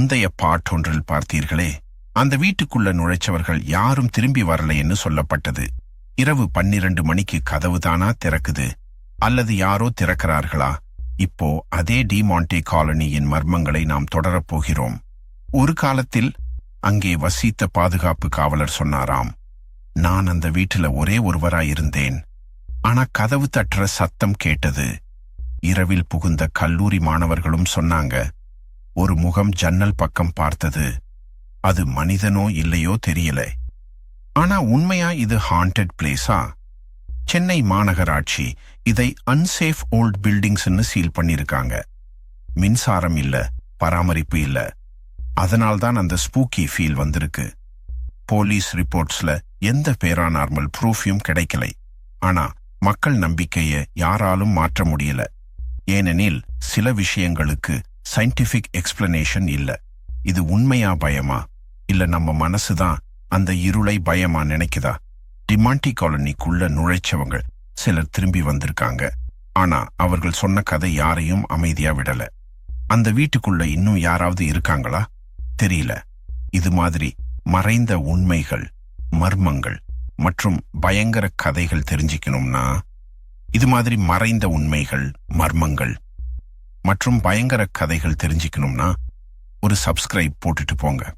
முந்தைய பாட்டொன்றில் பார்த்தீர்களே அந்த வீட்டுக்குள்ள நுழைச்சவர்கள் யாரும் திரும்பி வரலைன்னு சொல்லப்பட்டது. இரவு பன்னிரண்டு மணிக்கு கதவு தானா திறக்குது அல்லது யாரோ திறக்கிறார்களா? இப்போ அதே டிமாண்டே காலனியின் மர்மங்களை நாம் தொடரப் போகிறோம். ஒரு காலத்தில் அங்கே வசித்த பாதுகாப்பு காவலர் சொன்னாராம் நான் அந்த வீட்டுல ஒரே ஒருவராயிருந்தேன் ஆனா கதவு தட்டுற சத்தம் கேட்டது. இரவில் புகுந்த கல்லூரி மாணவர்களும் சொன்னாங்க ஒரு முகம் ஜன்னல் பக்கம் பார்த்தது. அது மனிதனோ இல்லையோ தெரியல. ஆனா உண்மையா இது ஹாண்டட் பிளேஸா சென்னை மாநகராட்சி இதை அன்சேஃப் ஓல்ட் பில்டிங்ஸ்னு சீல் பண்ணியிருக்காங்க. மின்சாரம் இல்ல பராமரிப்பு இல்ல. அதனால்தான் அந்த ஸ்பூக்கி ஃபீல் வந்திருக்கு. போலீஸ் ரிப்போர்ட்ஸ்ல எந்த பேரானார்மல் ப்ரூஃபியும் கிடைக்கலை. ஆனா மக்கள் நம்பிக்கையை யாராலும் மாற்ற முடியல. ஏனெனில் சில விஷயங்களுக்கு சயின்டிபிக் எக்ஸ்பிளனேஷன் இல்ல. இது உண்மையா பயமா? இல்ல நம்ம மனசு தான் அந்த இருளை பயமா நினைக்குதா? டிமாண்டி காலனிக்குள்ள நுழைச்சவங்க சிலர் திரும்பி வந்திருக்காங்க. ஆனா அவர்கள் சொன்ன கதை யாரையும் அமைதியா விடல. அந்த வீட்டுக்குள்ள இன்னும் யாராவது இருக்காங்களா? தெரியல. இது மாதிரி மறைந்த உண்மைகள் மர்மங்கள் மற்றும் பயங்கர கதைகள் தெரிஞ்சுக்கணும்னா இது மாதிரி மறைந்த உண்மைகள் மர்மங்கள் மற்றும் பயங்கர கதைகள் தெரிஞ்சுக்கணும்னா ஒரு சப்ஸ்கிரைப் போட்டுட்டு போங்க.